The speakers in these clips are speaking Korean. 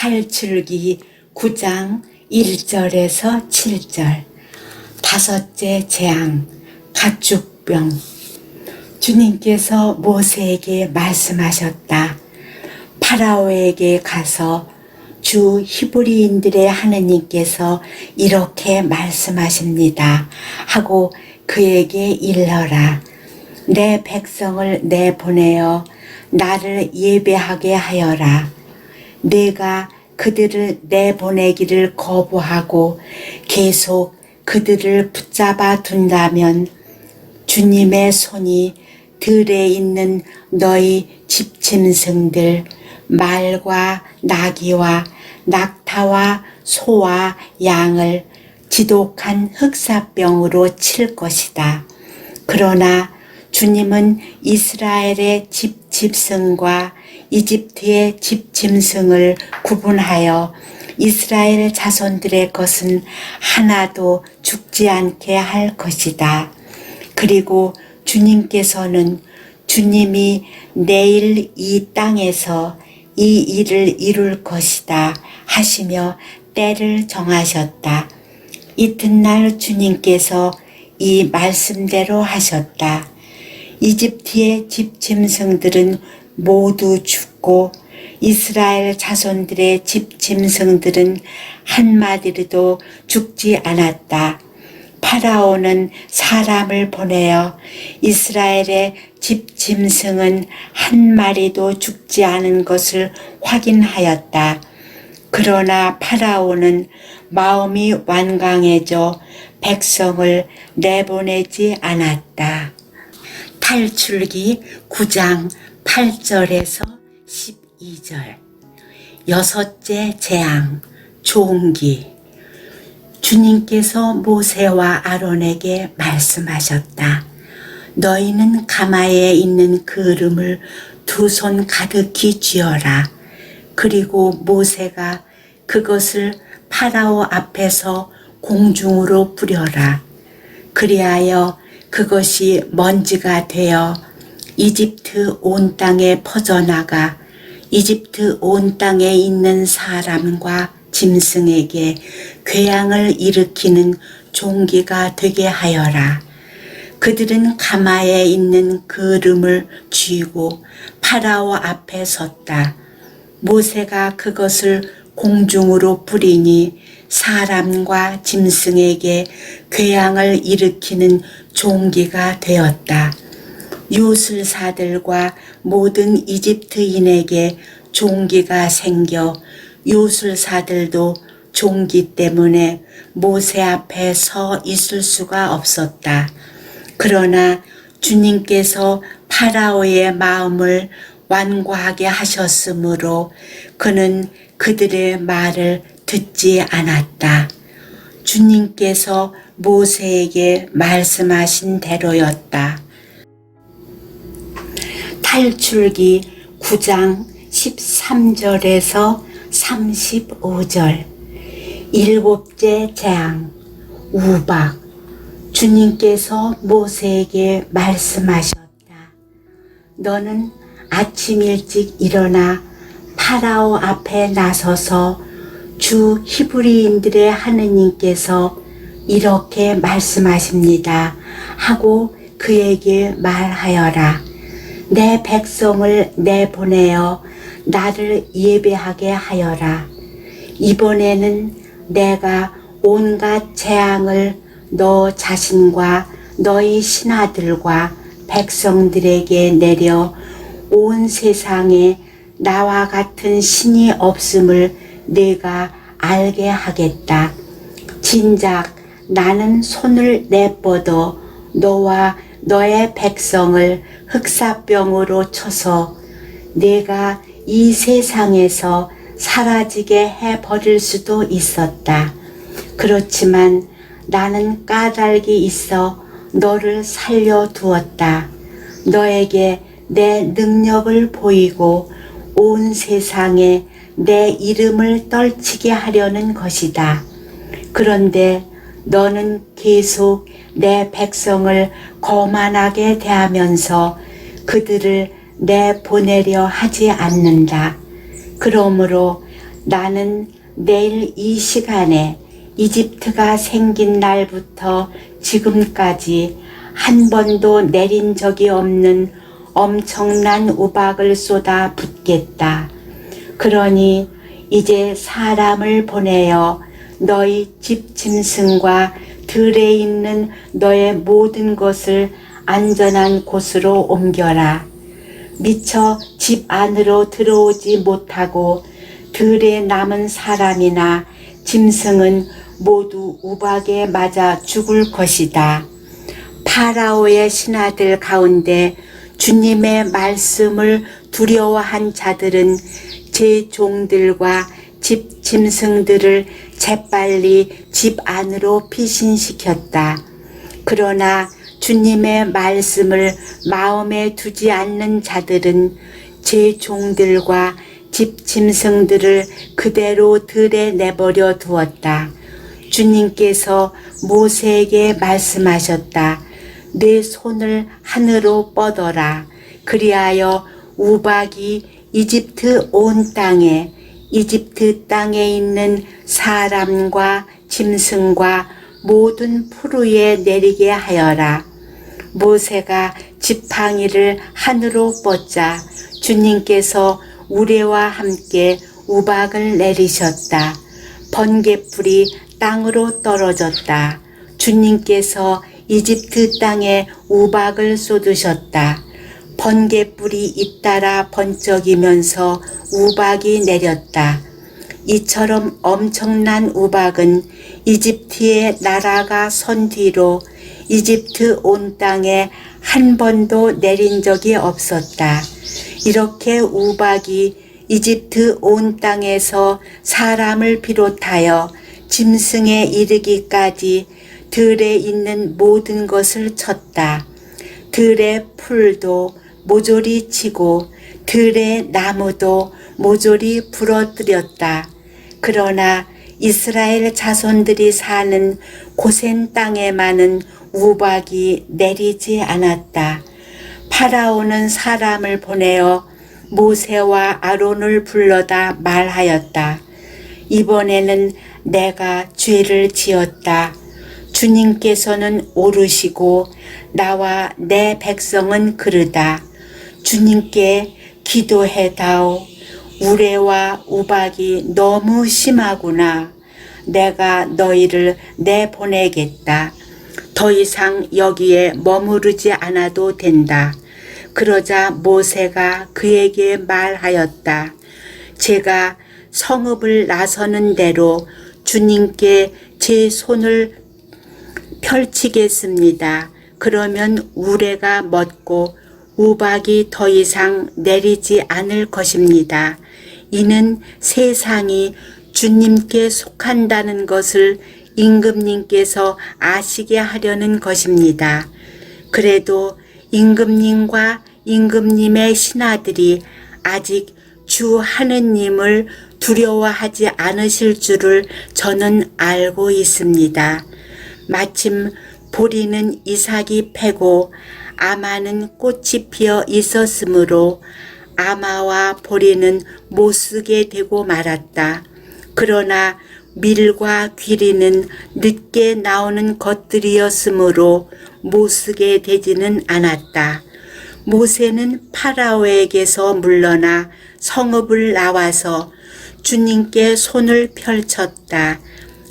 탈출기 9장 1절에서 7절 다섯째 재앙 가축병 주님께서 모세에게 말씀하셨다. 파라오에게 가서 주 히브리인들의 하느님께서 이렇게 말씀하십니다. 하고 그에게 일러라. 내 백성을 내보내어 나를 예배하게 하여라. 내가 그들을 내보내기를 거부하고 계속 그들을 붙잡아 둔다면 주님의 손이 들에 있는 너희 집짐승들 말과 나귀와 낙타와 소와 양을 지독한 흑사병으로 칠 것이다. 그러나 주님은 이스라엘의 집 집승과 이집트의 집 짐승을 구분하여 이스라엘 자손들의 것은 하나도 죽지 않게 할 것이다. 그리고 주님께서는 주님이 내일 이 땅에서 이 일을 이룰 것이다 하시며 때를 정하셨다. 이튿날 주님께서 이 말씀대로 하셨다. 이집트의 집 짐승들은 모두 죽고 이스라엘 자손들의 집 짐승들은 한마디로도 죽지 않았다. 파라오는 사람을 보내어 이스라엘의 집 짐승은 한 마리도 죽지 않은 것을 확인하였다. 그러나 파라오는 마음이 완강해져 백성을 내보내지 않았다. 탈출기 9장 8절에서 12절 여섯째 재앙 종기 주님께서 모세와 아론에게 말씀하셨다. 너희는 가마에 있는 그름을 두 손 가득히 쥐어라. 그리고 모세가 그것을 파라오 앞에서 공중으로 뿌려라. 그리하여 그것이 먼지가 되어 이집트 온 땅에 퍼져나가 이집트 온 땅에 있는 사람과 짐승에게 괴양을 일으키는 종기가 되게 하여라. 그들은 가마에 있는 그름을 쥐고 파라오 앞에 섰다. 모세가 그것을 공중으로 뿌리니 사람과 짐승에게 괴양을 일으키는 종기가 되었다. 요술사들과 모든 이집트인에게 종기가 생겨 요술사들도 종기 때문에 모세 앞에 서 있을 수가 없었다. 그러나 주님께서 파라오의 마음을 완고하게 하셨으므로 그는 그들의 말을 듣지 않았다. 주님께서 모세에게 말씀하신 대로였다. 탈출기 9장 13절에서 35절 일곱째 재앙 우박 주님께서 모세에게 말씀하셨다. 너는 아침 일찍 일어나 파라오 앞에 나서서 주 히브리인들의 하느님께서 이렇게 말씀하십니다. 하고 그에게 말하여라. 내 백성을 내보내어 나를 예배하게 하여라. 이번에는 내가 온갖 재앙을 너 자신과 너희 신하들과 백성들에게 내려 온 세상에 나와 같은 신이 없음을 내가 알게 하겠다. 진작 나는 손을 내뻗어 너와 너의 백성을 흑사병으로 쳐서 내가 이 세상에서 사라지게 해 버릴 수도 있었다. 그렇지만 나는 까닭이 있어 너를 살려두었다. 너에게 내 능력을 보이고 온 세상에 내 이름을 떨치게 하려는 것이다. 그런데 너는 계속 내 백성을 거만하게 대하면서 그들을 내 보내려 하지 않는다. 그러므로 나는 내일 이 시간에 이집트가 생긴 날부터 지금까지 한 번도 내린 적이 없는 엄청난 우박을 쏟아 붓겠다. 그러니 이제 사람을 보내어 너희 집 짐승과 들에 있는 너의 모든 것을 안전한 곳으로 옮겨라. 미처 집 안으로 들어오지 못하고 들에 남은 사람이나 짐승은 모두 우박에 맞아 죽을 것이다. 파라오의 신하들 가운데 주님의 말씀을 두려워한 자들은 제 종들과 집 짐승들을 재빨리 집 안으로 피신시켰다. 그러나 주님의 말씀을 마음에 두지 않는 자들은 제 종들과 집 짐승들을 그대로 들에 내버려 두었다. 주님께서 모세에게 말씀하셨다. 내 손을 하늘로 뻗어라. 그리하여 우박이 이집트 온 땅에 이집트 땅에 있는 사람과 짐승과 모든 푸르에 내리게 하여라. 모세가 지팡이를 하늘로 뻗자 주님께서 우레와 함께 우박을 내리셨다. 번개불이 땅으로 떨어졌다. 주님께서 이집트 땅에 우박을 쏟으셨다. 번개불이 잇따라 번쩍이면서 우박이 내렸다. 이처럼 엄청난 우박은 이집트의 나라가 선 뒤로 이집트 온 땅에 한 번도 내린 적이 없었다. 이렇게 우박이 이집트 온 땅에서 사람을 비롯하여 짐승에 이르기까지 들에 있는 모든 것을 쳤다. 들의 풀도 모조리 치고 들의 나무도 모조리 부러뜨렸다. 그러나 이스라엘 자손들이 사는 고센 땅에만은 우박이 내리지 않았다. 파라오는 사람을 보내어 모세와 아론을 불러다 말하였다. 이번에는 내가 죄를 지었다. 주님께서는 오르시고 나와 내 백성은 그르다. 주님께 기도해 다오. 우레와 우박이 너무 심하구나. 내가 너희를 내보내겠다. 더 이상 여기에 머무르지 않아도 된다. 그러자 모세가 그에게 말하였다. 제가 성읍을 나서는 대로 주님께 제 손을 펼치겠습니다. 그러면 우레가 멎고 우박이 더 이상 내리지 않을 것입니다. 이는 세상이 주님께 속한다는 것을 임금님께서 아시게 하려는 것입니다. 그래도 임금님과 임금님의 신하들이 아직 주 하느님을 두려워하지 않으실 줄을 저는 알고 있습니다. 마침 보리는 이삭이 패고 아마는 꽃이 피어 있었으므로 아마와 보리는 못 쓰게 되고 말았다. 그러나 밀과 귀리는 늦게 나오는 것들이었으므로 못 쓰게 되지는 않았다. 모세는 파라오에게서 물러나 성읍을 나와서 주님께 손을 펼쳤다.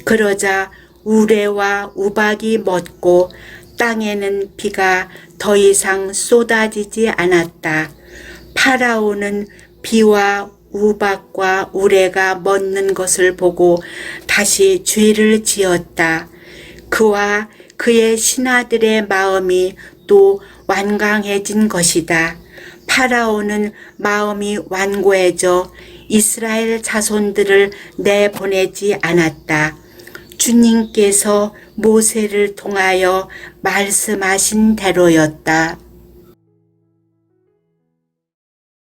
그러자 우레와 우박이 멎고 땅에는 비가 더 이상 쏟아지지 않았다. 파라오는 비와 우박과 우레가 멎는 것을 보고 다시 죄를 지었다. 그와 그의 신하들의 마음이 또 완강해진 것이다. 파라오는 마음이 완고해져 이스라엘 자손들을 내보내지 않았다. 주님께서 모세를 통하여 말씀하신 대로였다.